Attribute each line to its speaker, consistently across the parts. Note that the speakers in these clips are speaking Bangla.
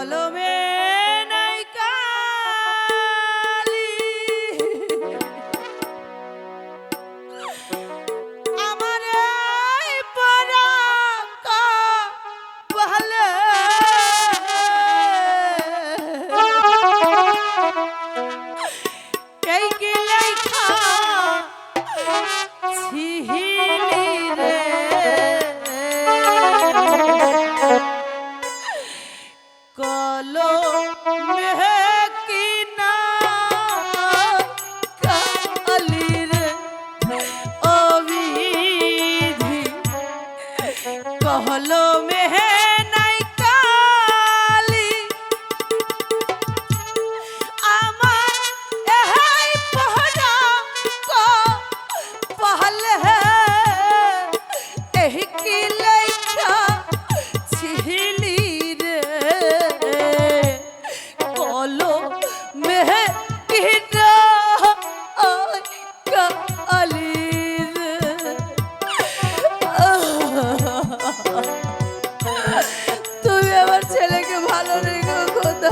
Speaker 1: Follow me. কহলমে ಚಾಲನೆಗೂ ಗೊತ್ತಾ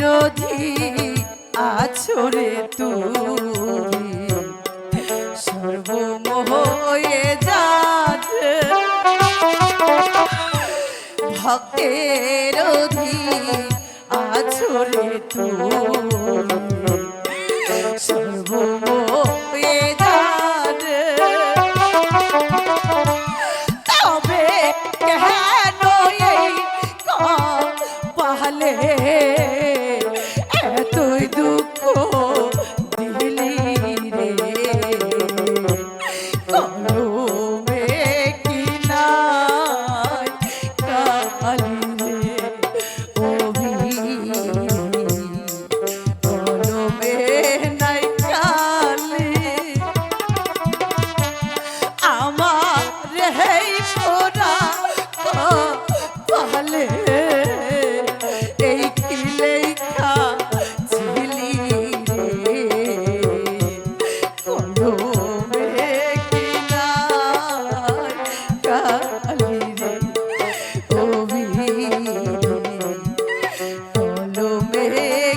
Speaker 1: রোধি আছরে তুমি। সর্বমোহ হয়ে যাত ভক্তের অধি আছরে তুমি। সর্বমোহ তবে কেন এই পালে 哦 হে